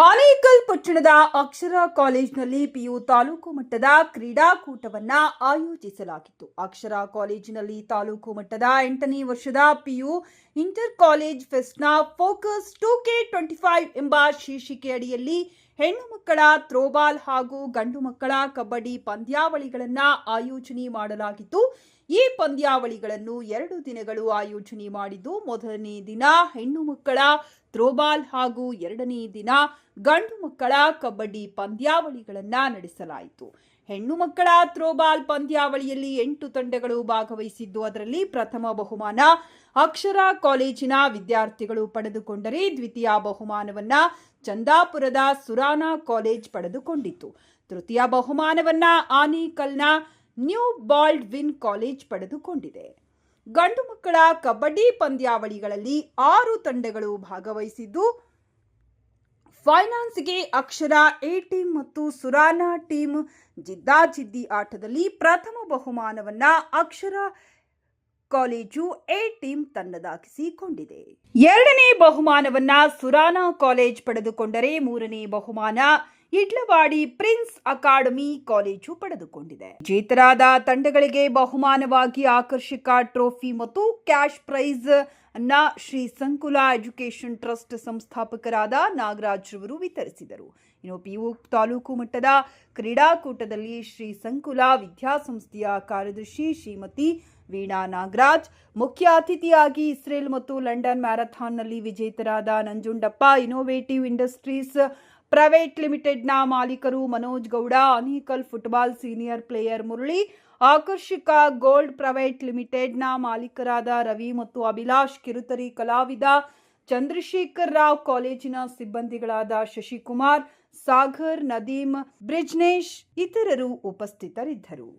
ಆನೇಕಲ್ ಪಟ್ಟಣದ ಅಕ್ಷರ ಕಾಲೇಜಿನಲ್ಲಿ ಪಿಯು ತಾಲೂಕು ಮಟ್ಟದ ಕ್ರೀಡಾಕೂಟವನ್ನ ಆಯೋಜಿಸಲಾಗಿತ್ತು. ಅಕ್ಷರ ಕಾಲೇಜಿನಲ್ಲಿ ತಾಲೂಕು ಮಟ್ಟದ ಎಂಟನೇ ವರ್ಷದ PU inter college ಫೆಸ್ಟ್ನ focus two K twenty five ಎಂಬ ಶೀರ್ಷಿಕೆ ಅಡಿಯಲ್ಲಿ ಹೆಣ್ಣು ಮಕ್ಕಳ ಥ್ರೋಬಾಲ್ ಹಾಗೂ ಗಂಡು ಮಕ್ಕಳ ಕಬಡ್ಡಿ ಪಂದ್ಯಾವಳಿಗಳನ್ನು ಆಯೋಜನೆ ಮಾಡಲಾಗಿತ್ತು. ಈ ಪಂದ್ಯಾವಳಿಗಳನ್ನು ಎರಡು ದಿನಗಳು ಆಯೋಜನೆ ಮಾಡಿದ್ದು, ಮೊದಲನೇ ದಿನ ಹೆಣ್ಣು ಮಕ್ಕಳ ಥ್ರೋಬಾಲ್ ಹಾಗೂ ಎರಡನೇ ದಿನ ಗಂಡು ಮಕ್ಕಳ ಕಬಡ್ಡಿ ಪಂದ್ಯಾವಳಿಗಳನ್ನು ನಡೆಸಲಾಯಿತು. ಹೆಣ್ಣು ಮಕ್ಕಳ ಥ್ರೋಬಾಲ್ ಪಂದ್ಯಾವಳಿಯಲ್ಲಿ ಎಂಟು ತಂಡಗಳು ಭಾಗವಹಿಸಿದ್ದು, ಅದರಲ್ಲಿ ಪ್ರಥಮ ಬಹುಮಾನ ಅಕ್ಷರ ಕಾಲೇಜಿನ ವಿದ್ಯಾರ್ಥಿಗಳು ಪಡೆದುಕೊಂಡರೆ ದ್ವಿತೀಯ ಬಹುಮಾನವನ್ನ ಚಂದಾಪುರದ ಸುರಾನಾ ಕಾಲೇಜ್ ಪಡೆದುಕೊಂಡಿತ್ತು ತೃತೀಯ ಬಹುಮಾನವನ್ನ ಆನೇಕಲ್ನ ನ್ಯೂ ಬಾಲ್ಡ್ ವಿನ್ ಕಾಲೇಜ್ ಪಡೆದುಕೊಂಡಿದೆ. ಗಂಡು ಮಕ್ಕಳ ಕಬಡ್ಡಿ ಪಂದ್ಯಾವಳಿಗಳಲ್ಲಿ ಆರು ತಂಡಗಳು ಭಾಗವಹಿಸಿದ್ದು, ಫೈನಾನ್ಸ್ಗೆ ಅಕ್ಷರ ಎ ಟೀಮ್ ಮತ್ತು ಸುರಾನಾ ಟೀಮ್ ಜಿದ್ದಾಜಿದ್ದಿ ಆಟದಲ್ಲಿ ಪ್ರಥಮ ಬಹುಮಾನವನ್ನ ಅಕ್ಷರ ಕಾಲೇಜು ಎ ಟೀಮ್ ತನ್ನದಾಗಿಸಿಕೊಂಡಿದೆ ಎರಡನೇ ಬಹುಮಾನವನ್ನ ಸುರಾನಾ ಕಾಲೇಜ್ ಪಡೆದುಕೊಂಡರೆ ಮೂರನೇ ಬಹುಮಾನ ಇಡ್ಲವಾಡಿ ಪ್ರಿನ್ಸ್ ಅಕಾಡೆಮಿ ಕಾಲೇಜು ಪಡೆದುಕೊಂಡಿದೆ. ಜೇತರಾದ ತಂಡಗಳಿಗೆ ಬಹುಮಾನವಾಗಿ ಆಕರ್ಷಕ ಟ್ರೋಫಿ ಮತ್ತು ಕ್ಯಾಶ್ ಪ್ರೈಸ್ನ ಶ್ರೀ ಸಂಕುಲ ಎಜುಕೇಷನ್ ಟ್ರಸ್ಟ್ ಸಂಸ್ಥಾಪಕರಾದ ನಾಗರಾಜ್ ರವರು ವಿತರಿಸಿದರು. ಇನ್ನು ಪಿಯು ತಾಲೂಕು ಮಟ್ಟದ ಕ್ರೀಡಾಕೂಟದಲ್ಲಿ ಶ್ರೀ ಸಂಕುಲ ವಿದ್ಯಾಸಂಸ್ಥೆಯ ಕಾರ್ಯದರ್ಶಿ ಶ್ರೀಮತಿ ವೀಣಾ ನಾಗರಾಜ್, ಮುಖ್ಯ ಅತಿಥಿಯಾಗಿ ಇಸ್ರೇಲ್ ಮತ್ತು ಲಂಡನ್ ಮ್ಯಾರಥಾನ್ನಲ್ಲಿ ವಿಜೇತರಾದ ನಂಜುಂಡಪ್ಪ ಇನೋವೇಟಿವ್ ಇಂಡಸ್ಟ್ರೀಸ್ ಪ್ರೈವೇಟ್ ಲಿಮಿಟೆಡ್ನ ಮಾಲೀಕರು Manoj Gowda, Anekal football senior player Murali, Akarshika gold private ಲಿಮಿಟೆಡ್ನ ಮಾಲೀಕರಾದ ರವಿ ಮತ್ತು ಅಭಿಲಾಷ್ ಕಿರುತರಿ ಕಲಾವಿದ ಚಂದ್ರಶೇಖರ್ ರಾವ್, ಕಾಲೇಜಿನ ಸಿಬ್ಬಂದಿಗಳಾದ ಶಶಿಕುಮಾರ್, ಸಾಗರ್, ನದೀಮ್, ಬ್ರಿಜ್ನೇಶ್ ಇತರರು ಉಪಸ್ಥಿತರಿದ್ದರು.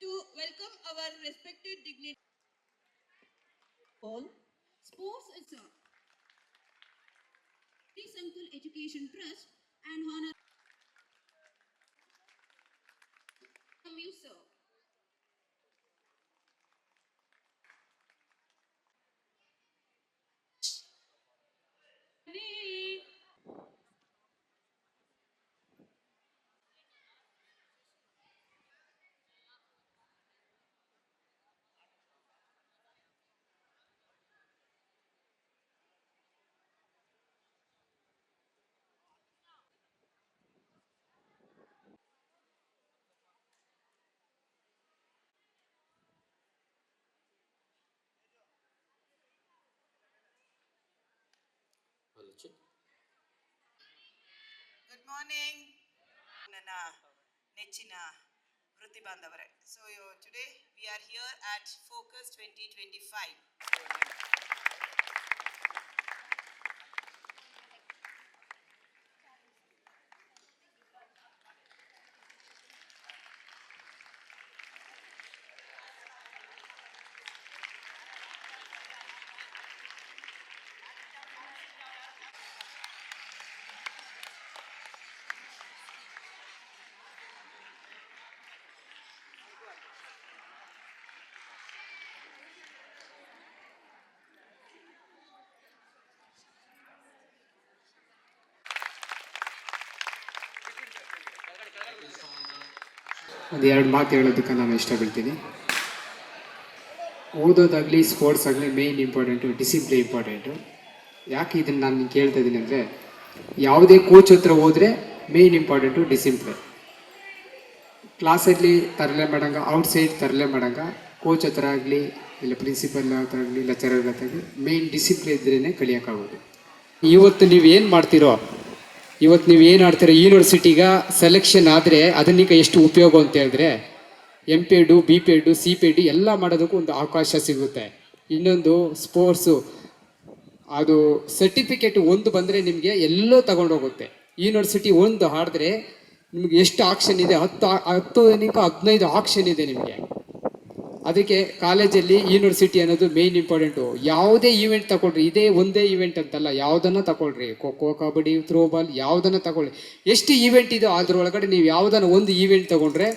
To welcome our respected dignitaries. All. Sports is a Sri Education Trust and honor you, sir. Good morning ನನ್ನ ನೆಚ್ಚಿನ ವೃತ್ತಿ ಬಾಂಧವರೇ so today we are here at focus twenty twenty five ಒಂದು ಎರಡು ಮಾತು ಹೇಳೋದಕ್ಕೆ ನಾನು ಇಷ್ಟಪಡ್ತೀನಿ. ಓದೋದಾಗಲಿ ಸ್ಪೋರ್ಟ್ಸ್ ಆಗಲಿ ಮೇಯ್ನ್ ಇಂಪಾರ್ಟೆಂಟು ಡಿಸಿಪ್ಲಿನ್ ಇಂಪಾರ್ಟೆಂಟು ಯಾಕೆ ಇದನ್ನು ನಾನು ಕೇಳ್ತಾ ಇದ್ದೀನಿ ಅಂದರೆ, ಯಾವುದೇ ಕೋಚ್ ಹತ್ರ ಹೋದರೆ ಮೇಯ್ನ್ ಇಂಪಾರ್ಟೆಂಟು ಡಿಸಿಪ್ಲಿನ್ ಕ್ಲಾಸಲ್ಲಿ ತರಲೆ ಮಾಡಂಗ ಔಟ್ಸೈಡ್ ತರಲೆ ಮಾಡಂಗ ಕೋಚ್ ಹತ್ರ ಆಗಲಿ, ಇಲ್ಲ ಪ್ರಿನ್ಸಿಪಲ್ ಹತ್ರ ಆಗಲಿ ಲೆಕ್ಚರರ್ ಹತ್ರ ಆಗಲಿ ಮೇಯ್ನ್ ಡಿಸಿಪ್ಲಿನ್ ಇದ್ರೇ ಕಲಿಯೋಕ್ಕಾಗೋದು. ಇವತ್ತು ನೀವು ಏನು ಮಾಡ್ತೀರೋ ಇವತ್ತು ನೀವು ಏನು ಆಡ್ತೀರ? ಯೂನಿವರ್ಸಿಟಿಗ ಸೆಲೆಕ್ಷನ್ ಆದರೆ ಅದನ್ನೀಗ ಎಷ್ಟು ಉಪಯೋಗ ಅಂತ ಹೇಳಿದ್ರೆ M P Ed B P Ed C P Ed ಎಲ್ಲ ಮಾಡೋದಕ್ಕೂ ಒಂದು ಅವಕಾಶ ಸಿಗುತ್ತೆ. ಇನ್ನೊಂದು ಸ್ಪೋರ್ಟ್ಸು ಅದು ಸರ್ಟಿಫಿಕೇಟ್ ಒಂದು ಬಂದರೆ ನಿಮಗೆ ಎಲ್ಲೋ ತಗೊಂಡೋಗುತ್ತೆ. ಯೂನಿವರ್ಸಿಟಿ ಒಂದು ಹಾಡಿದ್ರೆ ನಿಮಗೆ ಎಷ್ಟು ಆಕ್ಷನ್ ಇದೆ? ಹತ್ತು ಹತ್ತು ಹದಿನೈದು ಆಕ್ಷನ್ ಇದೆ ನಿಮಗೆ. ಅದಕ್ಕೆ ಕಾಲೇಜಲ್ಲಿ ಯೂನಿವರ್ಸಿಟಿ ಅನ್ನೋದು ಮೇಯ್ನ್ ಇಂಪಾರ್ಟೆಂಟು ಯಾವುದೇ ಈವೆಂಟ್ ತಗೊಳ್ರಿ, ಇದೇ ಒಂದೇ ಈವೆಂಟ್ ಅಂತಲ್ಲ, ಯಾವುದನ್ನು ತಗೊಳ್ರಿ. ಖೋ ಖೋ, ಕಬಡ್ಡಿ ಥ್ರೋಬಾಲ್ ಯಾವುದನ್ನು ತಗೊಳ್ಳಿ. ಎಷ್ಟು ಈವೆಂಟ್ ಇದೆ ಅದ್ರೊಳಗಡೆ ನೀವು ಯಾವುದನ್ನು ಒಂದು ಈವೆಂಟ್ ತಗೊಂಡ್ರೆ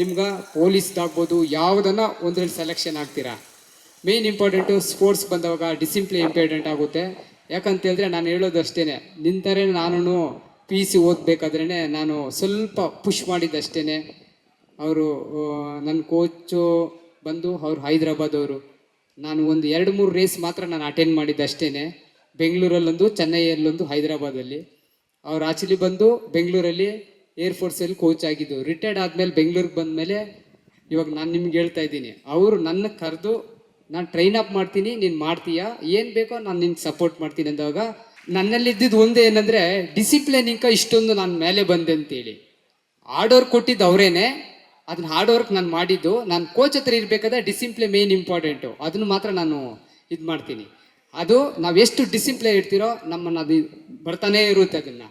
ನಿಮ್ಗೆ ಪೊಲೀಸ್ದಾಗ್ಬೋದು ಯಾವುದನ್ನು ಒಂದರಲ್ಲಿ ಸೆಲೆಕ್ಷನ್ ಆಗ್ತೀರಾ. ಮೇನ್ ಇಂಪಾರ್ಟೆಂಟು ಸ್ಪೋರ್ಟ್ಸ್ ಬಂದಾಗ ಡಿಸಿಪ್ಲಿನ್ ಇಂಪಾರ್ಟೆಂಟ್ ಆಗುತ್ತೆ. ಯಾಕಂತ ಹೇಳಿದ್ರೆ ನಾನು ಹೇಳೋದು ಅಷ್ಟೇ ನಿಂತರೆ ನಾನು ಪಿ ಸಿ ಓದಬೇಕಾದ್ರೇ ನಾನು ಸ್ವಲ್ಪ ಪುಷ್ ಮಾಡಿದ್ದಷ್ಟೇ ಅವರು ನನ್ನ ಕೋಚು ಬಂದು ಅವ್ರು ಹೈದ್ರಾಬಾದ್ ಅವರು ನಾನು ಒಂದು ಎರಡು ಮೂರು ರೇಸ್ ಮಾತ್ರ ನಾನು ಅಟೆಂಡ್ ಮಾಡಿದ್ದಷ್ಟೇ ಬೆಂಗಳೂರಲ್ಲೊಂದು, ಚೆನ್ನೈಯಲ್ಲೊಂದು, ಹೈದ್ರಾಬಾದಲ್ಲಿ. ಅವ್ರು ಆಕ್ಚುಲಿ ಬಂದು ಬೆಂಗಳೂರಲ್ಲಿ ಏರ್ಫೋರ್ಸಲ್ಲಿ ಕೋಚ್ ಆಗಿದ್ದು. ರಿಟೈರ್ಡ್ ಆದಮೇಲೆ ಬೆಂಗಳೂರಿಗೆ ಬಂದಮೇಲೆ ಇವಾಗ ನಾನು ನಿಮ್ಗೆ ಹೇಳ್ತಾ ಇದ್ದೀನಿ. ಅವರು ನನ್ನ ಕರೆದು, ನಾನು ಟ್ರೈನ್ ಅಪ್ ಮಾಡ್ತೀನಿ, ನೀನು ಮಾಡ್ತೀಯಾ? ಏನು ಬೇಕೋ ನಾನು ನಿನ್ಗೆ ಸಪೋರ್ಟ್ ಮಾಡ್ತೀನಿ ಅಂದಾಗ ನನ್ನಲ್ಲಿ ಇದ್ದಿದ್ದು ಒಂದೇ ಏನಂದರೆ ಡಿಸಿಪ್ಲಿನ್ ಇಂಕ ಇಷ್ಟೊಂದು ನಾನು ಮೇಲೆ ಬಂದೆ ಅಂತೇಳಿ. ಆರ್ಡರ್ ಕೊಟ್ಟಿದ್ದು ಅವರೇನೆ. ಅದನ್ನ ಹಾರ್ಡ್ ವರ್ಕ್ ನಾನು ಮಾಡಿದ್ದು, ನಾನು ಕೋಚ್ ಹತ್ರ ಇರಬೇಕಾದ್ರೆ ಡಿಸಿಪ್ಲಿನ್ ಮೇನ್ ಇಂಪಾರ್ಟೆಂಟು ಅದನ್ನು ಮಾತ್ರ ನಾನು ಇದು ಮಾಡ್ತೀನಿ ಅದು ನಾವು ಎಷ್ಟು ಡಿಸಿಪ್ಲಿನ್ ಇಡ್ತೀರೋ ನಮ್ಮನ್ನು ಅದು ಬರ್ತಾನೇ ಇರುತ್ತೆ ಅದನ್ನು.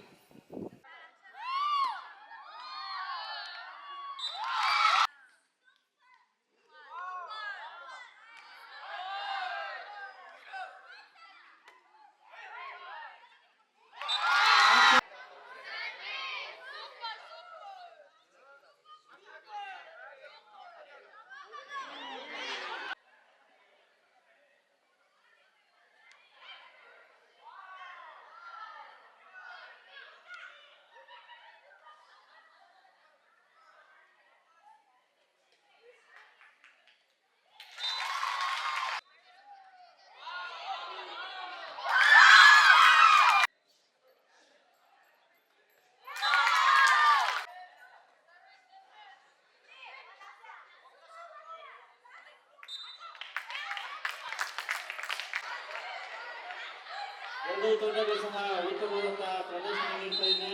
ಎರಡು ತಂಡಗಳು ಸಹ ಉತ್ತಮವಾದಂತಹ ಪ್ರದರ್ಶನ ನೀಡ್ತಾ ಇದೆ.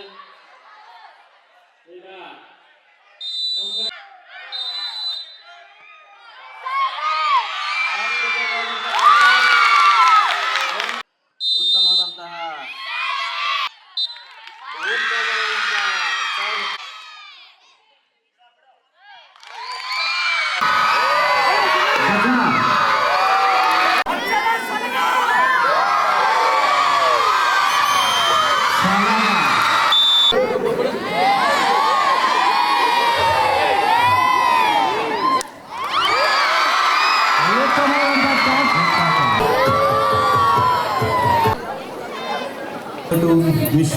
ಈಗ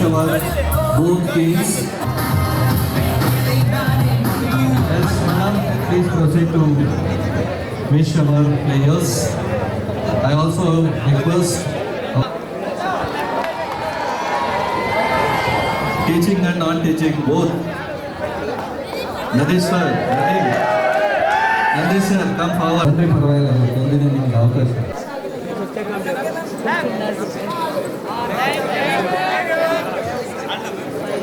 excellent board. As well please proceed to wish players. I also request uh, teaching and non-teaching both. Nadish sir, sir, come forward. Nadish sir, come forward. Thank you.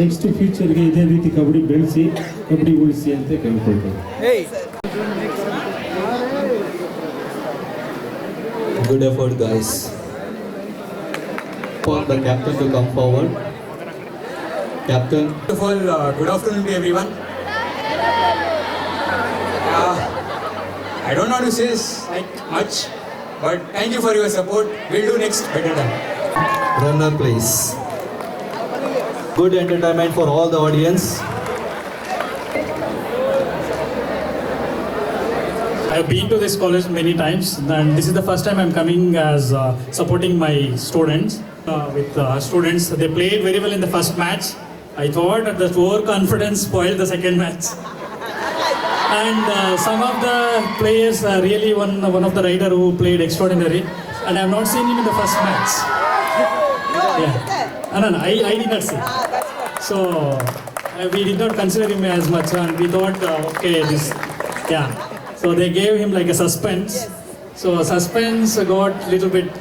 Next ಫ್ಯೂಚರ್ಗೆ ಇದೇ ರೀತಿ ಕಬಡ್ಡಿ ಬೆಳೆಸಿ ಕಬಡ್ಡಿ ಉಳಿಸಿ ಅಂತ ಕೇಳ್ಕೊಳ್ತೇವೆ Good effort, guys. For the captain to come forward. Captain. First of all, uh, good afternoon to everyone. Uh, I don't know how to say this like much, but thank you for your support. We'll do next better than. Runner, please. Good entertainment for all the audience. I've been to this college many times, and this is the first time I'm coming as uh, supporting my students. Uh, with uh, students, they played very well in the first match. I thought that the overconfidence spoiled the second match. And uh, some of the players, uh, really one one of the rider who played extraordinary, and I've not seen him in the first match. Yeah. Uh, no, no, I, I did not see. So uh, we did not consider him as much, and we thought, uh, okay, this, yeah. So they gave him like a suspense. So suspense got little bit.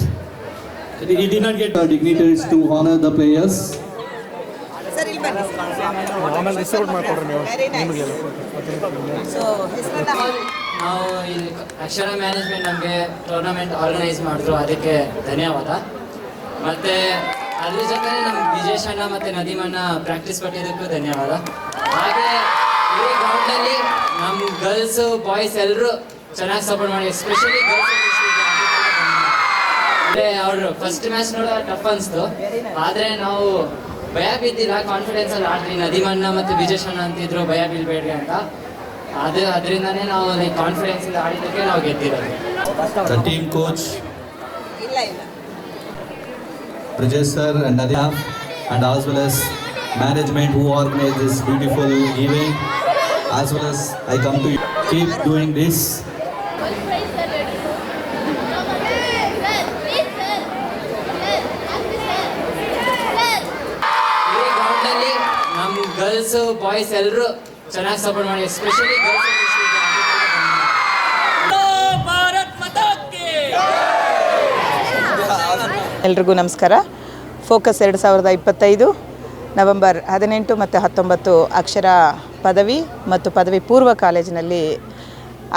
He did not get. Our dignitaries to honor the players. Sir ಇಲ್ಲಿ ಬನ್ನಿ very nice so ನಾವು ಇಲ್ಲಿ Akshara management ನಮಗೆ tournament organise ಮಾಡಿದ್ರು ಅದಕ್ಕೆ ಧನ್ಯವಾದ ಮತ್ತು ಅದ್ರ ಜೊತೆ ನಮ್ಮ ವಿಜೇಶ್ ಅಣ್ಣ ಮತ್ತು ನದಿಮಣ್ಣ ಪ್ರಾಕ್ಟೀಸ್ ಕೊಟ್ಟಿದ್ದಕ್ಕೂ ಧನ್ಯವಾದ. ಹಾಗೆ ಈ ಗ್ರೌಂಡಲ್ಲಿ ನಮ್ಮ ಗರ್ಲ್ಸು ಬಾಯ್ಸ್ ಎಲ್ಲರೂ ಚೆನ್ನಾಗಿ ಸಪೋರ್ಟ್ ಮಾಡಿ ಎಸ್ಪೆಷಲಿ ಗರ್ಲ್ಸ್ ಅಂದರೆ ಅವರು ಫಸ್ಟ್ ಮ್ಯಾಚ್ ನೋಡ ಟಫ್ ಅನಿಸ್ತು. ಆದರೆ ನಾವು ಭಯ ಬಿದ್ದಿಲ್ಲ ಕಾನ್ಫಿಡೆನ್ಸ್ ಅಲ್ಲಿ ಆಡ್ರಿ ನದಿಮಣ್ಣ ಮತ್ತು ವಿಜೇಶ್ ಅಣ್ಣ ಅಂತಿದ್ರು ಭಯ ಬೀಳ್ಬೇಡ್ರಿ ಅಂತ. ಅದು ಅದರಿಂದನೇ ನಾವು ಲೈಕ್ ಕಾನ್ಫಿಡೆನ್ಸ್ ಇಂದ ಆಡಿದ್ದಕ್ಕೆ ನಾವು ಗೆದ್ದಿರೋದು. ಟೀಮ್ ಕೋಚ್ ಇಲ್ಲ ಇಲ್ಲ. Brijesh sir and Nadia, and as well as management who organized this beautiful event. As well as I come to you. keep doing this. ನಮ್ಮ ಗರ್ಲ್ಸು ಬಾಯ್ಸ್ ಎಲ್ಲರೂ ಚೆನ್ನಾಗಿ ಸಪೋರ್ಟ್ ಮಾಡಿ especially girls ಎಲ್ರಿಗೂ ನಮಸ್ಕಾರ. Focus ಎರಡು ಸಾವಿರದ ಇಪ್ಪತ್ತೈದು, ನವೆಂಬರ್ ಹದಿನೆಂಟು ಮತ್ತು ಹತ್ತೊಂಬತ್ತು ಅಕ್ಷರ ಪದವಿ ಮತ್ತು ಪದವಿ ಪೂರ್ವ ಕಾಲೇಜಿನಲ್ಲಿ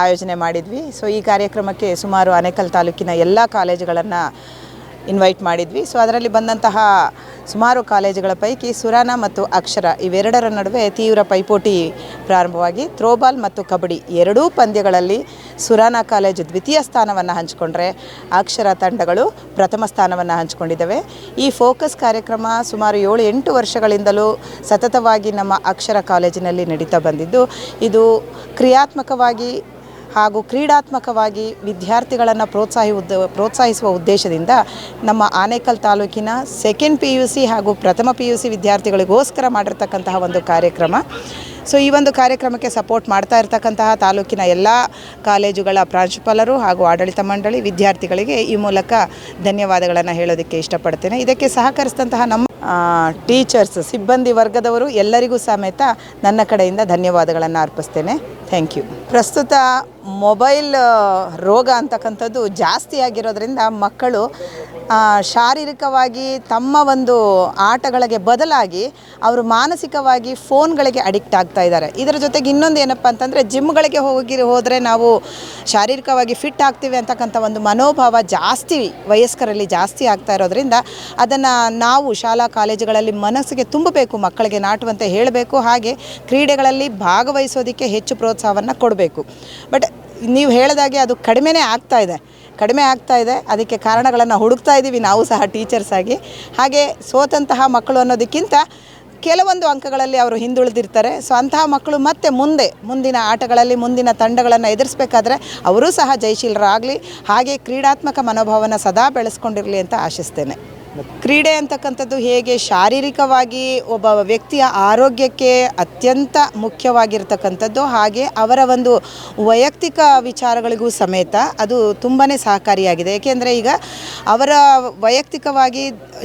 ಆಯೋಜನೆ ಮಾಡಿದ್ವಿ. ಸೊ ಈ ಕಾರ್ಯಕ್ರಮಕ್ಕೆ ಸುಮಾರು ಆನೇಕಲ್ ತಾಲೂಕಿನ ಎಲ್ಲ ಕಾಲೇಜುಗಳನ್ನು ಇನ್ವೈಟ್ ಮಾಡಿದ್ವಿ. ಸೊ ಅದರಲ್ಲಿ ಬಂದಂತಹ ಸುಮಾರು ಕಾಲೇಜುಗಳ ಪೈಕಿ ಸುರಾನ ಮತ್ತು ಅಕ್ಷರ ಇವೆರಡರ ನಡುವೆ ತೀವ್ರ ಪೈಪೋಟಿ ಪ್ರಾರಂಭವಾಗಿ ಥ್ರೋಬಾಲ್ ಮತ್ತು ಕಬಡ್ಡಿ ಎರಡೂ ಪಂದ್ಯಗಳಲ್ಲಿ ಸುರಾನ ಕಾಲೇಜು ದ್ವಿತೀಯ ಸ್ಥಾನವನ್ನು ಹಂಚಿಕೊಂಡ್ರೆ ಅಕ್ಷರ ತಂಡಗಳು ಪ್ರಥಮ ಸ್ಥಾನವನ್ನು ಹಂಚಿಕೊಂಡಿದ್ದಾವೆ. ಈ ಫೋಕಸ್ ಕಾರ್ಯಕ್ರಮ ಸುಮಾರು ಏಳು ಎಂಟು ವರ್ಷಗಳಿಂದಲೂ ಸತತವಾಗಿ ನಮ್ಮ ಅಕ್ಷರ ಕಾಲೇಜಿನಲ್ಲಿ ನಡೀತಾ ಬಂದಿದ್ದು, ಇದು ಕ್ರಿಯಾತ್ಮಕವಾಗಿ ಹಾಗೂ ಕ್ರೀಡಾತ್ಮಕವಾಗಿ ವಿದ್ಯಾರ್ಥಿಗಳನ್ನು ಪ್ರೋತ್ಸಾಹಿ ಉದ್ದ, ಪ್ರೋತ್ಸಾಹಿಸುವ ಉದ್ದೇಶದಿಂದ ನಮ್ಮ ಆನೇಕಲ್ ತಾಲೂಕಿನ ಸೆಕೆಂಡ್ ಪಿ ಯು ಸಿ ಹಾಗೂ ಪ್ರಥಮ ಪಿ ಯು ಸಿ ವಿದ್ಯಾರ್ಥಿಗಳಿಗೋಸ್ಕರ ಮಾಡಿರ್ತಕ್ಕಂತಹ ಒಂದು ಕಾರ್ಯಕ್ರಮ. ಸೊ ಈ ಒಂದು ಕಾರ್ಯಕ್ರಮಕ್ಕೆ ಸಪೋರ್ಟ್ ಮಾಡ್ತಾ ಇರ್ತಕ್ಕಂತಹ ತಾಲೂಕಿನ ಎಲ್ಲ ಕಾಲೇಜುಗಳ ಪ್ರಾಂಶುಪಾಲರು ಹಾಗೂ ಆಡಳಿತ ಮಂಡಳಿ ವಿದ್ಯಾರ್ಥಿಗಳಿಗೆ ಈ ಮೂಲಕ ಧನ್ಯವಾದಗಳನ್ನು ಹೇಳೋದಕ್ಕೆ ಇಷ್ಟಪಡ್ತೇನೆ. ಇದಕ್ಕೆ ಸಹಕರಿಸಿದಂತಹ ನಮ್ಮ ಟೀಚರ್ಸ್ ಸಿಬ್ಬಂದಿ ವರ್ಗದವರು ಎಲ್ಲರಿಗೂ ಸಮೇತ ನನ್ನ ಕಡೆಯಿಂದ ಧನ್ಯವಾದಗಳನ್ನು ಅರ್ಪಿಸ್ತೇನೆ. ಥ್ಯಾಂಕ್ ಯು ಪ್ರಸ್ತುತ ಮೊಬೈಲ್ ರೋಗ ಅಂತಕ್ಕಂಥದ್ದು ಜಾಸ್ತಿ ಆಗಿರೋದ್ರಿಂದ ಮಕ್ಕಳು ಶಾರೀರಿಕವಾಗಿ ತಮ್ಮ ಒಂದು ಆಟಗಳಿಗೆ ಬದಲಾಗಿ ಅವರು ಮಾನಸಿಕವಾಗಿ ಫೋನ್ಗಳಿಗೆ ಅಡಿಕ್ಟ್ ಆಗ್ತಾ ಇದ್ದಾರೆ. ಇದರ ಜೊತೆಗೆ ಇನ್ನೊಂದು ಏನಪ್ಪ ಅಂತಂದರೆ ಜಿಮ್ಗಳಿಗೆ ಹೋಗಿ, ಹೋದರೆ ನಾವು ಶಾರೀರಿಕವಾಗಿ ಫಿಟ್ ಆಗ್ತೀವಿ ಅಂತಕ್ಕಂಥ ಒಂದು ಮನೋಭಾವ ಜಾಸ್ತಿ ವಯಸ್ಕರಲ್ಲಿ ಜಾಸ್ತಿ ಆಗ್ತಾ ಇರೋದ್ರಿಂದ ಅದನ್ನು ನಾವು ಶಾಲಾ ಕಾಲೇಜುಗಳಲ್ಲಿ ಮನಸ್ಸಿಗೆ ತುಂಬಬೇಕು, ಮಕ್ಕಳಿಗೆ ನಾಟುವಂತೆ ಹೇಳಬೇಕು, ಹಾಗೆ ಕ್ರೀಡೆಗಳಲ್ಲಿ ಭಾಗವಹಿಸೋದಕ್ಕೆ ಹೆಚ್ಚು ಪ್ರೋತ್ಸಾಹವನ್ನು ಕೊಡಬೇಕು. ಬಟ್ ನೀವು ಹೇಳಿದಾಗೆ ಅದು ಕಡಿಮೆನೇ ಆಗ್ತಾ ಇದೆ. ಕಡಿಮೆ ಆಗ್ತಾ ಇದೆ. ಅದಕ್ಕೆ ಕಾರಣಗಳನ್ನು ಹುಡುಕ್ತಾ ಇದ್ದೀವಿ ನಾವು ಸಹ ಟೀಚರ್ಸ್ ಆಗಿ. ಹಾಗೆ ಸೋತಂತಹ ಮಕ್ಕಳು ಅನ್ನೋದಕ್ಕಿಂತ ಕೆಲವೊಂದು ಅಂಕಗಳಲ್ಲಿ ಅವರು ಹಿಂದುಳಿದಿರ್ತಾರೆ. ಸೊ ಅಂತಹ ಮಕ್ಕಳು ಮತ್ತೆ ಮುಂದೆ, ಮುಂದಿನ ಆಟಗಳಲ್ಲಿ, ಮುಂದಿನ ತಂಡಗಳನ್ನು ಎದುರಿಸಬೇಕಾದ್ರೆ ಅವರೂ ಸಹ ಜಯಶೀಲರಾಗಲಿ. ಹಾಗೆ ಕ್ರೀಡಾತ್ಮಕ ಮನೋಭಾವನ ಸದಾ ಬೆಳೆಸ್ಕೊಂಡಿರಲಿ ಅಂತ ಆಶಿಸ್ತೇನೆ. ಕ್ರೀಡೆ ಅಂತಕ್ಕಂಥದ್ದು ಹೇಗೆ ಶಾರೀರಿಕವಾಗಿ ಒಬ್ಬ ವ್ಯಕ್ತಿಯ ಆರೋಗ್ಯಕ್ಕೆ ಅತ್ಯಂತ ಮುಖ್ಯವಾಗಿರ್ತಕ್ಕಂಥದ್ದು, ಹಾಗೆ ಅವರ ಒಂದು ವೈಯಕ್ತಿಕ ವಿಚಾರಗಳಿಗೂ ಸಮೇತ ಅದು ತುಂಬಾ ಸಹಕಾರಿಯಾಗಿದೆ. ಏಕೆಂದರೆ ಈಗ ಅವರ ವೈಯಕ್ತಿಕವಾಗಿ,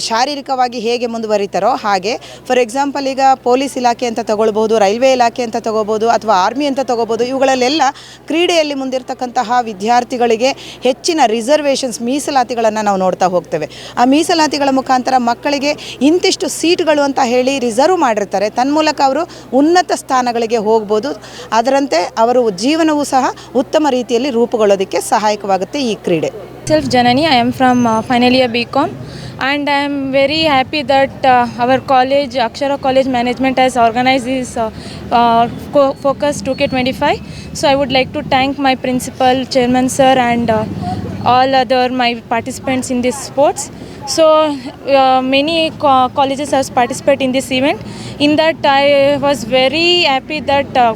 ಶಾರೀರಿಕವಾಗಿ ಹೇಗೆ ಮುಂದುವರಿತಾರೋ ಹಾಗೆ ಫಾರ್ ಎಕ್ಸಾಂಪಲ್ ಈಗ ಪೊಲೀಸ್ ಇಲಾಖೆ ಅಂತ ತಗೊಳ್ಬೋದು ರೈಲ್ವೆ ಇಲಾಖೆ ಅಂತ ತಗೋಬೋದು ಅಥವಾ ಆರ್ಮಿ ಅಂತ ತಗೋಬೋದು ಇವುಗಳಲ್ಲೆಲ್ಲ ಕ್ರೀಡೆಯಲ್ಲಿ ಮುಂದಿರ್ತಕ್ಕಂತಹ ವಿದ್ಯಾರ್ಥಿಗಳಿಗೆ ಹೆಚ್ಚಿನ ರಿಸರ್ವೇಷನ್ಸ್, ಮೀಸಲಾತಿಗಳನ್ನು ನಾವು ನೋಡ್ತಾ ಹೋಗ್ತೇವೆ. ಆ ಗಳ ಮುಖಾಂತರ ಮಕ್ಕಳಿಗೆ ಇಂತಿಷ್ಟು ಸೀಟ್ಗಳು ಅಂತ ಹೇಳಿ ರಿಸರ್ವ್ ಮಾಡಿರ್ತಾರೆ. ತನ್ಮೂಲಕ ಅವರು ಉನ್ನತ ಸ್ಥಾನಗಳಿಗೆ ಹೋಗ್ಬೋದು. ಅದರಂತೆ ಅವರು ಜೀವನವು ಸಹ ಉತ್ತಮ ರೀತಿಯಲ್ಲಿ ರೂಪುಗೊಳ್ಳೋದಕ್ಕೆ ಸಹಾಯಕವಾಗುತ್ತೆ ಈ ಕ್ರೀಡೆ. Self Janani I am from final year B Com and I am very happy that our college Akshara college management has organise is focus two K twenty five so I would like to thank my principal chairman sir and all other my participants in this sports. So uh, many co- colleges have participated in this event. In that I was very happy that uh,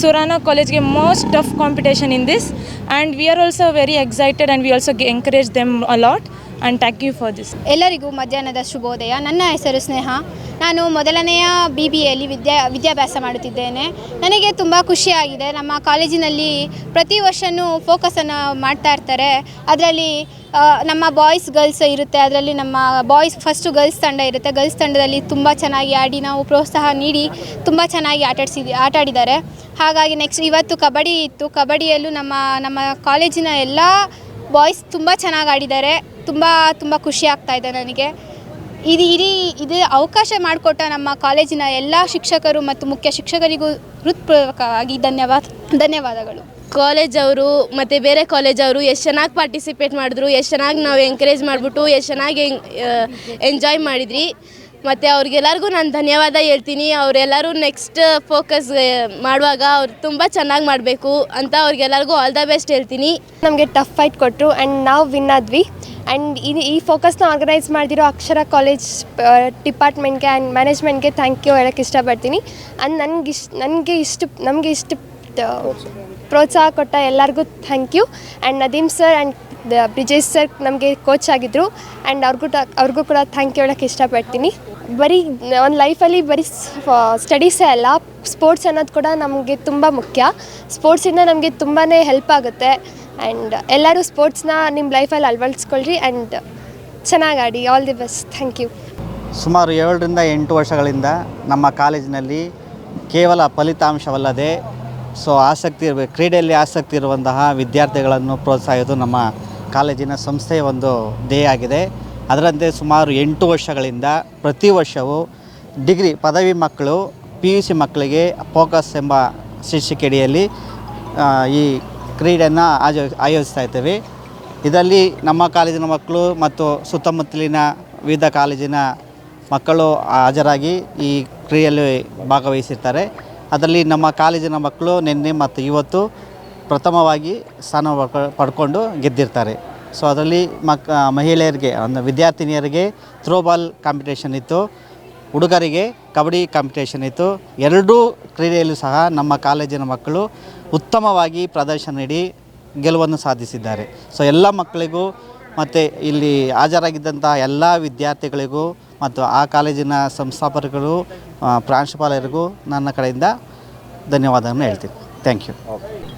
Surana College gave most tough competition in this and we are also very excited and we also encourage them a lot and thank you for this ಎಲ್ಲರಿಗೂ ಮಧ್ಯಾಹ್ನದ ಶುಭೋದಯ. ನನ್ನ ಹೆಸರು ಸ್ನೇಹ. ನಾನು ಮೊದಲನೆಯ B B ಎಲ್ಲಿ ವಿದ್ಯಾ, ವಿದ್ಯಾಭ್ಯಾಸ ಮಾಡುತ್ತಿದ್ದೇನೆ. ನನಗೆ ತುಂಬ ಖುಷಿಯಾಗಿದೆ. ನಮ್ಮ ಕಾಲೇಜಿನಲ್ಲಿ ಪ್ರತಿ ವರ್ಷವೂ ಫೋಕಸನ್ನು ಮಾಡ್ತಾ ಇರ್ತಾರೆ. ಅದರಲ್ಲಿ ನಮ್ಮ ಬಾಯ್ಸ್ ಗರ್ಲ್ಸ್ ಇರುತ್ತೆ. ಅದರಲ್ಲಿ ನಮ್ಮ ಬಾಯ್ಸ್ ಫಸ್ಟು ಗರ್ಲ್ಸ್ ತಂಡ ಇರುತ್ತೆ. ಗರ್ಲ್ಸ್ ತಂಡದಲ್ಲಿ ತುಂಬ ಚೆನ್ನಾಗಿ ಆಡಿ, ನಾವು ಪ್ರೋತ್ಸಾಹ ನೀಡಿ ತುಂಬ ಚೆನ್ನಾಗಿ ಆಟಾಡಿಸಿದ್ವಿ ಆಟ ಆಡಿದ್ದಾರೆ ಹಾಗಾಗಿ ನೆಕ್ಸ್ಟ್ ಇವತ್ತು ಕಬಡ್ಡಿ ಇತ್ತು. ಕಬಡ್ಡಿಯಲ್ಲೂ ನಮ್ಮ ನಮ್ಮ ಕಾಲೇಜಿನ ಎಲ್ಲ ಬಾಯ್ಸ್ ತುಂಬ ಚೆನ್ನಾಗಿ ಆಡಿದ್ದಾರೆ. ತುಂಬ ತುಂಬ ಖುಷಿ ಆಗ್ತಾ ಇದೆ ನನಗೆ. ಇದು ಇಡೀ, ಇದು ಅವಕಾಶ ಮಾಡಿಕೊಟ್ಟ ನಮ್ಮ ಕಾಲೇಜಿನ ಎಲ್ಲ ಶಿಕ್ಷಕರು ಮತ್ತು ಮುಖ್ಯ ಶಿಕ್ಷಕರಿಗೂ ಹೃತ್ಪೂರ್ವಕವಾಗಿ ಧನ್ಯವಾದ, ಧನ್ಯವಾದಗಳು. ಕಾಲೇಜ್ ಅವರು ಮತ್ತು ಬೇರೆ ಕಾಲೇಜ್ ಅವರು ಎಷ್ಟು ಚೆನ್ನಾಗಿ ಪಾರ್ಟಿಸಿಪೇಟ್ ಮಾಡಿದ್ರು, ಎಷ್ಟು ಚೆನ್ನಾಗಿ ನಾವು ಎಂಕರೇಜ್ ಮಾಡಿಬಿಟ್ಟು, ಎಷ್ಟು ಚೆನ್ನಾಗಿ ಎಂಜಾಯ್ ಮಾಡಿದ್ರಿ. ಮತ್ತು ಅವ್ರಿಗೆಲ್ಲರಿಗೂ ನಾನು ಧನ್ಯವಾದ ಹೇಳ್ತೀನಿ. ಅವರೆಲ್ಲರೂ ನೆಕ್ಸ್ಟ್ ಫೋಕಸ್ ಮಾಡುವಾಗ ಅವ್ರು ತುಂಬ ಚೆನ್ನಾಗಿ ಮಾಡಬೇಕು ಅಂತ ಅವ್ರಿಗೆಲ್ಲರಿಗೂ ಆಲ್ ದ ಬೆಸ್ಟ್ ಹೇಳ್ತೀನಿ. ನಮಗೆ ಟಫ್ ಫೈಟ್ ಕೊಟ್ಟರು ಆ್ಯಂಡ್ ನಾವು ವಿನ್ ಆದ್ವಿ. ಆ್ಯಂಡ್ ಇದು ಈ ಫೋಕಸ್ನ ಆರ್ಗನೈಸ್ ಮಾಡಿದಿರೋ ಅಕ್ಷರ ಕಾಲೇಜ್ ಡಿಪಾರ್ಟ್ಮೆಂಟ್ಗೆ ಆ್ಯಂಡ್ ಮ್ಯಾನೇಜ್ಮೆಂಟ್ಗೆ ಥ್ಯಾಂಕ್ ಯು ಹೇಳೋಕ್ಕೆ ಇಷ್ಟಪಡ್ತೀನಿ. ಆ್ಯಂಡ್ ನನಗೆ ಇಷ್ಟ ನನಗೆ ಇಷ್ಟು, ನಮಗೆ ಇಷ್ಟು ಪ್ರೋತ್ಸಾಹ ಕೊಟ್ಟ ಎಲ್ಲರಿಗೂ thank you and Nadeem sir and Brijesh sir ನಮಗೆ ಕೋಚ್ ಆಗಿದ್ದರು ಆ್ಯಂಡ್ ಅವ್ರಿಗೂ ಅವ್ರಿಗೂ ಕೂಡ ಥ್ಯಾಂಕ್ ಯು ಹೇಳೋಕ್ಕೆ ಇಷ್ಟಪಡ್ತೀನಿ. ಬರೀ ಒಂದು ಲೈಫಲ್ಲಿ ಬರೀ ಸ್ಟಡೀಸೇ ಅಲ್ಲ ಸ್ಪೋರ್ಟ್ಸ್ ಅನ್ನೋದು ಕೂಡ ನಮಗೆ ತುಂಬ ಮುಖ್ಯ. ಸ್ಪೋರ್ಟ್ಸಿಂದ ನಮಗೆ ತುಂಬಾ ಹೆಲ್ಪ್ ಆಗುತ್ತೆ ಆ್ಯಂಡ್ ಎಲ್ಲರೂ ಸ್ಪೋರ್ಟ್ಸ್ನ ನಿಮ್ಮ ಲೈಫಲ್ಲಿ ಅಳವಡಿಸ್ಕೊಳ್ರಿ ಆ್ಯಂಡ್ ಚೆನ್ನಾಗಿ ಆಡಿ all the best thank you ಸುಮಾರು ಏಳರಿಂದ ಎಂಟು ವರ್ಷಗಳಿಂದ ನಮ್ಮ ಕಾಲೇಜಿನಲ್ಲಿ ಕೇವಲ ಫಲಿತಾಂಶವಲ್ಲದೆ ಸೊ ಆಸಕ್ತಿ ಇರಬೇಕು ಕ್ರೀಡೆಯಲ್ಲಿ ಆಸಕ್ತಿ ಇರುವಂತಹ ವಿದ್ಯಾರ್ಥಿಗಳನ್ನು ಪ್ರೋತ್ಸಾಹಿಸೋದು ನಮ್ಮ ಕಾಲೇಜಿನ ಸಂಸ್ಥೆಯ ಒಂದು ಧ್ಯೇಯ ಆಗಿದೆ. ಅದರಂತೆ ಸುಮಾರು ಎಂಟು ವರ್ಷಗಳಿಂದ ಪ್ರತಿ ವರ್ಷವೂ ಡಿಗ್ರಿ ಪದವಿ ಮಕ್ಕಳು ಪಿ ಯು ಸಿ ಮಕ್ಕಳಿಗೆ ಫೋಕಸ್ ಎಂಬ ಶೀರ್ಷಿಕೆಯಡಿಯಲ್ಲಿ ಈ ಕ್ರೀಡೆಯನ್ನು ಆಯೋ ಆಯೋಜಿಸ್ತಾ ಇದ್ದೇವೆ. ಇದರಲ್ಲಿ ನಮ್ಮ ಕಾಲೇಜಿನ ಮಕ್ಕಳು ಮತ್ತು ಸುತ್ತಮುತ್ತಲಿನ ವಿವಿಧ ಕಾಲೇಜಿನ ಮಕ್ಕಳು ಹಾಜರಾಗಿ ಈ ಕ್ರೀಡೆಯಲ್ಲಿ ಭಾಗವಹಿಸಿರ್ತಾರೆ. ಅದರಲ್ಲಿ ನಮ್ಮ ಕಾಲೇಜಿನ ಮಕ್ಕಳು ನಿನ್ನೆ ಮತ್ತು ಇವತ್ತು ಪ್ರಥಮವಾಗಿ ಸ್ಥಾನ ಪಡ್ಕೊ- ಪಡ್ಕೊಂಡು ಗೆದ್ದಿರ್ತಾರೆ. ಸೊ ಅದರಲ್ಲಿ ಮಕ್ ಮಹಿಳೆಯರಿಗೆ, ಅಂದರೆ ವಿದ್ಯಾರ್ಥಿನಿಯರಿಗೆ ಥ್ರೋಬಾಲ್ ಕಾಂಪಿಟೇಷನ್ ಇತ್ತು. ಹುಡುಗರಿಗೆ ಕಬಡ್ಡಿ ಕಾಂಪಿಟೇಷನ್ ಇತ್ತು. ಎರಡೂ ಕ್ರೀಡೆಯಲ್ಲೂ ಸಹ ನಮ್ಮ ಕಾಲೇಜಿನ ಮಕ್ಕಳು ಉತ್ತಮವಾಗಿ ಪ್ರದರ್ಶನ ನೀಡಿ ಗೆಲುವನ್ನು ಸಾಧಿಸಿದ್ದಾರೆ. ಸೊ ಎಲ್ಲ ಮಕ್ಕಳಿಗೂ ಮತ್ತು ಇಲ್ಲಿ ಹಾಜರಾಗಿದ್ದಂಥ ಎಲ್ಲ ವಿದ್ಯಾರ್ಥಿಗಳಿಗೂ ಮತ್ತು ಆ ಕಾಲೇಜಿನ ಸಂಸ್ಥಾಪಕರು ಪ್ರಾಂಶುಪಾಲರಿಗೂ ನನ್ನ ಕಡೆಯಿಂದ ಧನ್ಯವಾದವನ್ನು ಹೇಳ್ತೀನಿ. Thank you